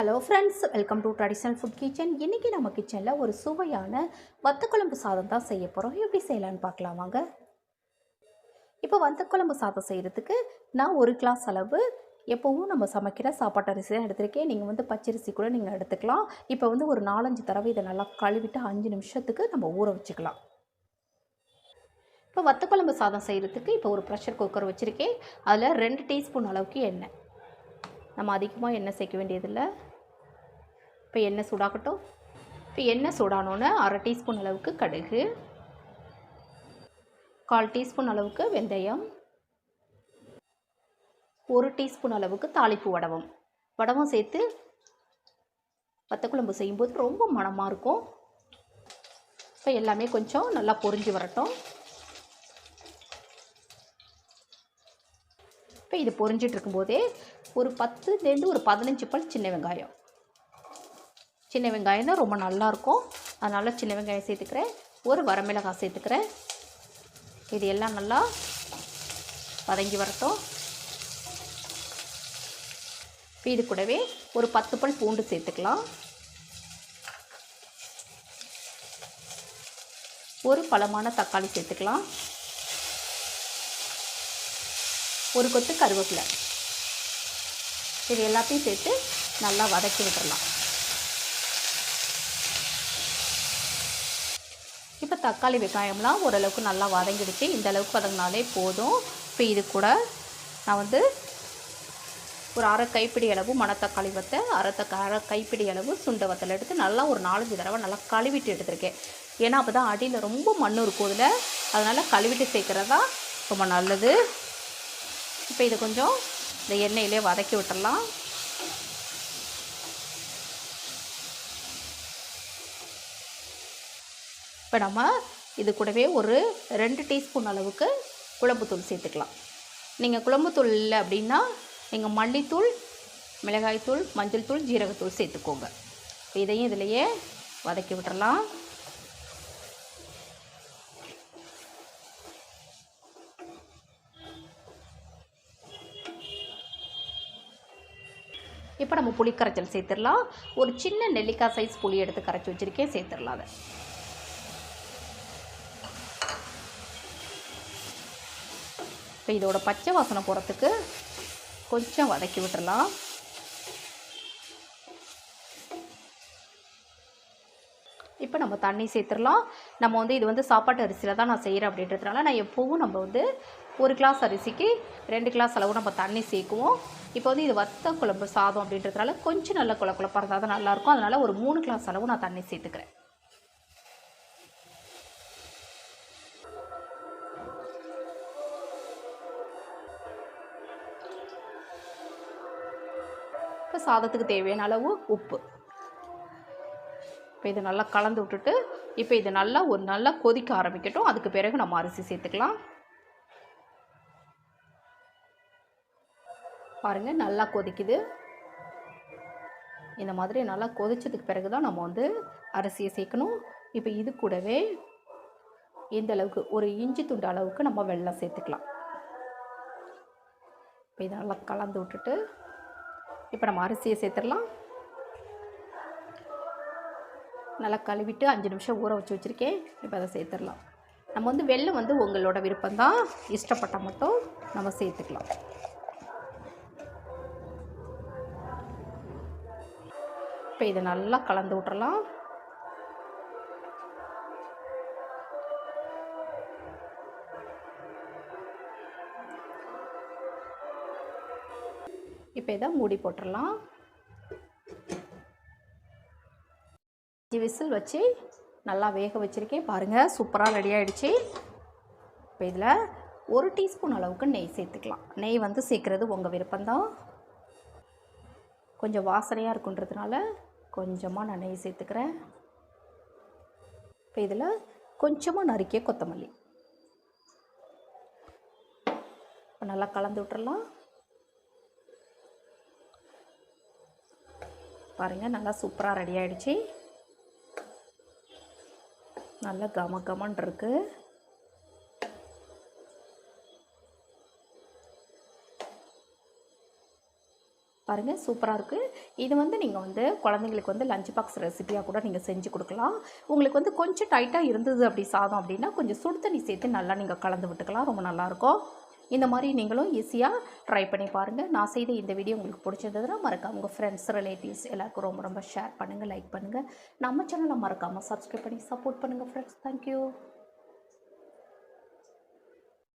Hello friends welcome to traditional food kitchen இன்றைக்கி நம்ம கிச்சனில் ஒரு சுவையான வத்தக்குழம்பு சாதம் தான் செய்ய போகிறோம் எப்படி செய்யலான்னு பார்க்கலாம் வாங்க. இப்போ வத்தக்குழம்பு சாதம் செய்கிறதுக்கு நான் ஒரு கிளாஸ் அளவு எப்போவும் நம்ம சமைக்கிற சாப்பாட்டு அரிசி தான் எடுத்திருக்கேன். நீங்கள் வந்து பச்சரிசி கூட நீங்கள் எடுத்துக்கலாம். இப்போ வந்து ஒரு நாலஞ்சு தடவை இதை நல்லா கழுவிட்டு அஞ்சு நிமிஷத்துக்கு நம்ம ஊற வச்சுக்கலாம். இப்போ வத்தக்குழம்பு சாதம் செய்கிறதுக்கு இப்போ ஒரு ப்ரெஷர் குக்கர் வச்சுருக்கேன். அதில் ரெண்டு டீஸ்பூன் அளவுக்கு எண்ணெய். நம்ம அதிகமாக எண்ணெய் சேர்க்க வேண்டியதில்லை. இப்போ எண்ணெய் சூடாகட்டும். இப்போ எண்ணெய் சூடானோன்னு அரை டீஸ்பூன் அளவுக்கு கடுகு. கால் டீஸ்பூன் அளவுக்கு வெந்தயம். ஒரு டீஸ்பூன் அளவுக்கு தாளிப்பு வடவம். வடவம் சேர்த்து வத்தக்குழம்பு செய்யும்போது ரொம்ப மணமாக இருக்கும். இப்போ எல்லாமே கொஞ்சம் நல்லா பொரிஞ்சு வரட்டும். இப்போ இது பொறிஞ்சிட்டு இருக்கும்போதே ஒரு பத்துலேருந்து ஒரு பதினஞ்சு பல் சின்ன வெங்காயம். சின்ன வெங்காயம் தான் ரொம்ப நல்லாயிருக்கும் அதனால் சின்ன வெங்காயம் சேர்த்துக்கிறேன். ஒரு வரமிளகாய் சேர்த்துக்கிறேன். இது எல்லாம் நல்லா வதங்கி வரட்டும். இப்போ இது கூடவே ஒரு பத்து பல் பூண்டு சேர்த்துக்கலாம். ஒரு பழமான தக்காளி சேர்த்துக்கலாம். ஒரு கொத்து கருவேப்பிலை. இது எல்லாத்தையும் சேர்த்து நல்லா வதக்கி விட்டுறலாம். இப்போ தக்காளி வெங்காயம்லாம் ஓரளவுக்கு நல்லா வதங்கிடுச்சு. இந்த அளவுக்கு வதங்கினாலே போதும். இப்போ இது கூட நான் வந்து ஒரு அரை கைப்பிடி அளவு மணத்தக்காளி வத்தை அரை தக்க அரை கைப்பிடி அளவு சுண்டை வத்தல் எடுத்து நல்லா ஒரு நாலஞ்சு தடவை நல்லா கழுவிட்டு எடுத்திருக்கேன். ஏன்னா அப்போ தான் அடியில் ரொம்ப மண் இருக்கும் அதில். அதனால் கழுவிட்டு சேர்க்குறது தான் ரொம்ப நல்லது. இப்போ இது கொஞ்சம் இந்த எண்ணெயிலே வதக்கி விட்டுடலாம். இப்போ நம்ம இது கூடவே ஒரு ரெண்டு டீஸ்பூன் அளவுக்கு குழம்புத்தூள் சேர்த்துக்கலாம். நீங்கள் குழம்புத்தூள் இல்லை அப்படின்னா நீங்கள் மல்லித்தூள் மிளகாய்த்தூள் மஞ்சள் தூள் ஜீரகத்தூள் சேர்த்துக்கோங்க. இப்போ இதையும் இதிலையே வதக்கி விட்டுறலாம் இப்போ நம்ம புளி கரைச்சல் சேர்த்துடலாம். ஒரு சின்ன நெல்லிக்காய் சைஸ் புளி எடுத்து கரைச்சி வச்சுருக்கேன் சேர்த்துடலாம் அதை. இப்போ இதோட பச்சை வாசனை போகிறதுக்கு கொஞ்சம் வதக்கி விட்டுடலாம். இப்போ நம்ம தண்ணி சேர்த்துடலாம். நம்ம வந்து இது வந்து சாப்பாட்டு அரிசியில் தான் நான் செய்கிறேன் அப்படின்றதுனால நான் எப்போவும் நம்ம வந்து ஒரு கிளாஸ் அரிசிக்கு ரெண்டு கிளாஸ் அளவு நம்ம தண்ணி சேர்க்குவோம். இப்போ வந்து இது வத்த குழம்பு சாதம் அப்படின்றதுனால கொஞ்சம் நல்ல குழ குழப்பாக இருந்தால் தான் நல்லாயிருக்கும். அதனால் ஒரு மூணு கிளாஸ் அளவு நான் தண்ணி சேர்த்துக்கிறேன். இப்போ சாதத்துக்கு தேவையான அளவு உப்பு. இப்போ இதை நல்லா கலந்து விட்டுட்டு இப்போ இது நல்லா ஒரு நல்லா கொதிக்க ஆரம்பிக்கட்டும். அதுக்கு பிறகு நம்ம அரிசி சேர்த்துக்கலாம். பாருங்கள் நல்லா கொதிக்குது. இந்த மாதிரி நல்லா கொதிச்சதுக்கு பிறகு தான் நம்ம வந்து அரிசியை சேர்க்கணும். இப்போ இது கூடவே இந்த அளவுக்கு ஒரு இஞ்சி துண்டு அளவுக்கு நம்ம வெள்ளம் சேர்த்துக்கலாம். இப்போ இதை நல்லா கலந்து விட்டுட்டு இப்போ நம்ம அரிசியை சேர்த்துடலாம். நல்லா கழுவிட்டு அஞ்சு நிமிஷம் ஊற வச்சு வச்சுருக்கேன். இப்போ அதை சேர்த்துடலாம். நம்ம வந்து வெள்ளம் வந்து உங்களோட விருப்பம்தான். இஷ்டப்பட்டால் மட்டும் நம்ம சேர்த்துக்கலாம். இப்போ இதை நல்லா கலந்து விட்றலாம் இப்போ இதை மூடி போட்டுடலாம் அஞ்சு விசில் வச்சு நல்லா வேக வச்சுருக்கேன். பாருங்கள் சூப்பராக ரெடி ஆகிடுச்சு இப்போ இதில் ஒரு டீஸ்பூன் அளவுக்கு நெய் சேர்த்துக்கலாம். நெய் வந்து சேர்க்குறது உங்கள் விருப்பம்தான். கொஞ்சம் வாசனையாக இருக்குன்றதுனால கொஞ்சமாக நான் நெய் சேர்த்துக்கிறேன். இப்போ இதில் கொஞ்சமாக நறுக்கிய கொத்தமல்லி. இப்போ நல்லா கலந்து விட்டுறலாம். பாருங்கள் நல்லா சூப்பராக ரெடி ஆகிடுச்சி நல்லா கம கமன் இருக்குது பாருங்கள் சூப்பராக இருக்குது இது வந்து நீங்கள் வந்து குழந்தைங்களுக்கு வந்து லஞ்ச் பாக்ஸ் ரெசிபியாக கூட நீங்கள் செஞ்சு கொடுக்கலாம். உங்களுக்கு வந்து கொஞ்சம் டைட்டாக இருந்தது அப்படி சாதம் அப்படின்னா கொஞ்சம் சுடு தண்ணி சேர்த்து நல்லா நீங்கள் கலந்து விட்டுக்கலாம் ரொம்ப நல்லாயிருக்கும் இந்த மாதிரி நீங்களும் ஈஸியாக ட்ரை பண்ணி பாருங்கள் நான் செய்த இந்த வீடியோ உங்களுக்கு பிடிச்சிருந்ததுன்னா மறக்காம உங்கள் ஃப்ரெண்ட்ஸ் ரிலேட்டிவ்ஸ் எல்லாருக்கும் ரொம்ப ரொம்ப ஷேர் பண்ணுங்கள் லைக் பண்ணுங்கள் நம்ம சேனலை மறக்காமல் சப்ஸ்கிரைப் பண்ணி சப்போர்ட் பண்ணுங்கள் ஃப்ரெண்ட்ஸ் தேங்க்யூ